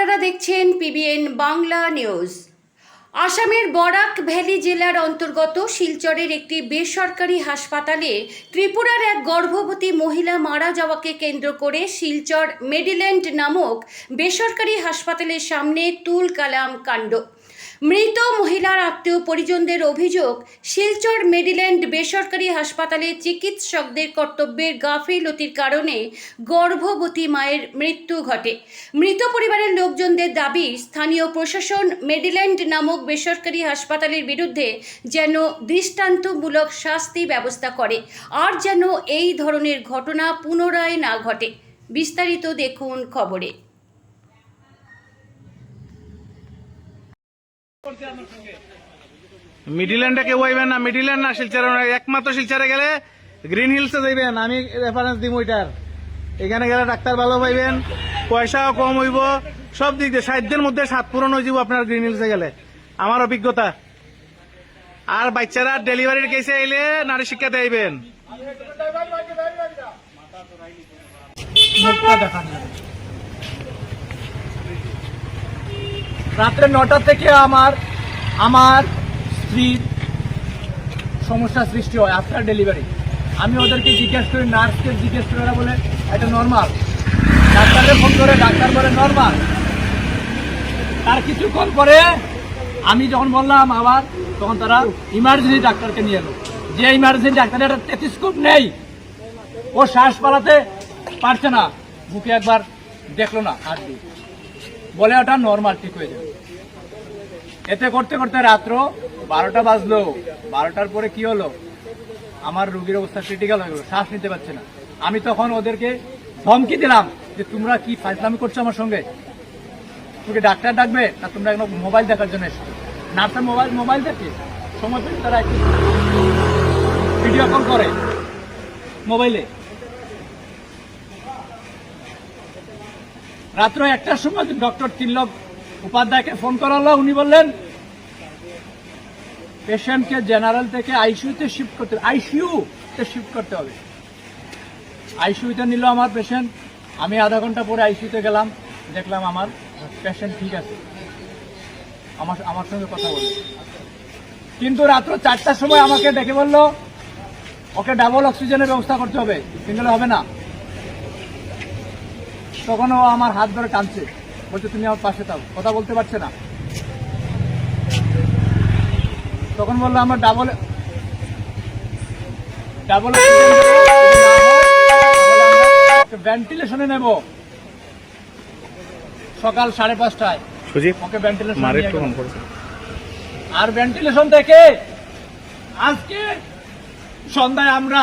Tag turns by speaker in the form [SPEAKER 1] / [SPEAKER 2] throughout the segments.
[SPEAKER 1] আপনারা দেখছেন PBN Bangla news. আসামের বরাক ভ্যালি জেলার অন্তর্গত শিলচরের একটি বেসরকারি হাসপাতালে ত্রিপুরার এক গর্ভবতী মহিলা মারা যাওয়াকে কেন্দ্র করে শিলচর মেডিল্যান্ড নামক বেসরকারি হাসপাতালের সামনে তুল কালাম কাণ্ড। মৃত মহিলার আত্মীয় পরিজনদের অভিযোগ, শিলচর মেডিল্যান্ড বেসরকারি হাসপাতালে চিকিৎসকদের কর্তব্যের গাফিলতির কারণে গর্ভবতী মায়ের মৃত্যু ঘটে। মৃত পরিবারের লোকজনদের দাবি, স্থানীয় প্রশাসন মেডিল্যান্ড নামক বেসরকারি হাসপাতালের বিরুদ্ধে যেন দৃষ্টান্তমূলক শাস্তি ব্যবস্থা করে, আর যেন এই ধরনের ঘটনা পুনরায় না ঘটে। বিস্তারিত দেখুন খবরে।
[SPEAKER 2] মিডিল্যান্ডে কেউ আইবেন না, মিডিল্যান্ড না, শিলচরে। একমাত্র শিলচরে গেলে গ্রিন হিলসে যাইবেন। আমি রেফারেন্স দিম ওইটার এখানে গেলে ডাক্তার ভালো পাইবেন, পয়সাও কম হইব। সব দিক দিয়ে সাধ্যের মধ্যে সাত পূরণ হয়ে যাব আপনার গ্রিন হিলসে গেলে। আমার অভিজ্ঞতা। আর বাচ্চারা ডেলিভারির কেসে আইলে নারী শিক্ষাতে আইবেন।
[SPEAKER 3] মুখটা দেখান না। রাত্রে নটা থেকে আমার আমার স্ত্রীর সমস্যা সৃষ্টি হয় আফটার ডেলিভারি আমি ওদেরকে জিজ্ঞেস করি, নার্সকে জিজ্ঞেস করি, ওরা বলে, এটা নর্মাল ডাক্তারকে ফোন করে, ডাক্তার বলে নর্মাল তার কিছুক্ষণ পরে আমি যখন বললাম আবার, তখন তারা ইমার্জেন্সি ডাক্তারকে নিয়ে এলো। যে ইমার্জেন্সি ডাক্তারের একটা টেলিস্কোপ নেই। ও শ্বাস পালাতে পারছে না। বুকে একবার দেখল না আর কি বলে ওটা নর্মাল ঠিক হয়ে যাবে। এতে করতে করতে রাত্র বারোটা বাজলো। বারোটার পরে কি হলো? আমার রুগীর অবস্থা ক্রিটিক্যাল হয়ে গেল, শ্বাস নিতে পারছে না। আমি তখন ওদেরকে ধমকি দিলাম যে, তোমরা কি ফাইজলামি করছ আমার সঙ্গে? তোকে ডাক্তার ডাকবে না তোমরা একদম মোবাইল দেখার জন্য এসছো? নার্সের মোবাইল মোবাইল দেখে সময় পেলে তারা ভিডিও কল করে মোবাইলে রাত্র একটার সময় ডক্টর তিলক উপাধ্যায়কে ফোন করা হলো উনি বললেন, পেশেন্টকে জেনারেল থেকে আইসিইউতে শিফট করতে আইসিইউ তে শিফট করতে হবে। আইসিউতে নিল আমার পেশেন্ট। আমি আধা ঘণ্টা পরে আইসিইউতে গেলাম, দেখলাম আমার পেশেন্ট ঠিক আছে। আমার আমার সঙ্গে কথা বলল কিন্তু রাত্র চারটার সময় আমাকে ডেকে বলল, ওকে ডাবল অক্সিজেনের ব্যবস্থা করতে হবে। সিঙ্গেলে হবে না। তখন ও আমার হাত ধরে টানছে। বলছে তুমি আমার পাশে থাও কথা বলতে পারছে না। তখন বলল আমার ডাবল ডাবল ভেন্টিলেশনে নেব। সকাল সাড়ে পাঁচটায়। ওকে ভেন্টিলেশন আর ভেন্টিলেশন থেকে আজকে সন্ধ্যায় আমরা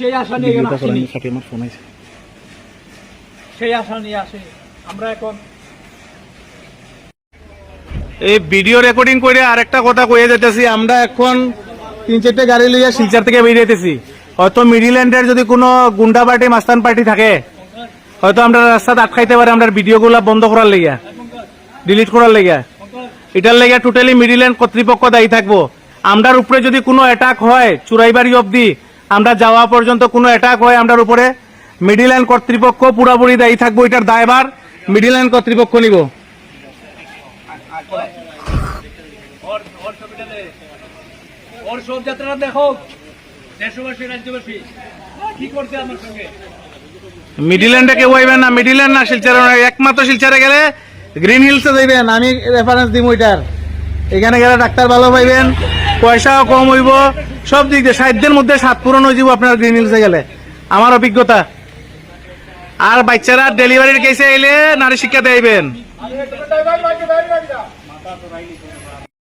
[SPEAKER 3] সেই আশা নিয়ে আসিনি।
[SPEAKER 2] আমার
[SPEAKER 3] সেই আশা নিয়ে আসি আমরা এখন
[SPEAKER 2] এই ভিডিও রেকর্ডিং করে আরেকটা কথা কয়ে যেতেছি আমরা এখন তিন চারটে গাড়ি লইয়া শিলচর থেকে বেরিয়েতেছি হয়তো মিডিল্যান্ডের যদি কোনো গুন্ডা পার্টি মাস্তান পার্টি থাকে হয়তো আমরা রাস্তাতে আটকাইতে পারে আমরা ভিডিওগুলো বন্ধ করার লেগিয়া ডিলিট করার লেগিয়া। এটার লেগে টোটালি মিডিল্যান্ড কর্তৃপক্ষ দায়ী থাকব। আমরার উপরে যদি কোনো অ্যাটাক হয় চুরাইবাড়ি অবধি আমরা যাওয়া পর্যন্ত কোনো অ্যাটাক হয় আমরার উপরে। মিডিল্যান্ড কর্তৃপক্ষ পুরাপুরি দায়ী থাকব, এটার দায়ভার মিডিল্যান্ড কর্তৃপক্ষ নিব।
[SPEAKER 3] আমার
[SPEAKER 2] না মিডিল্যান্ড না, শিলচরে একমাত্র গেলে গ্রিন হিলসে আমি রেফারেন্স ওইটার এখানে গেলে ডাক্তার ভালো পাইবেন, পয়সাও কম হইব। সব দিক দিয়ে সাধ্যের মধ্যে সাত পূরণ হয়ে যাব আপনার গ্রিন হিলসে গেলে। আমার অভিজ্ঞতা, আর বাচ্চারা ডেলিভারির কেসে এলে নারী শিক্ষা আইবেন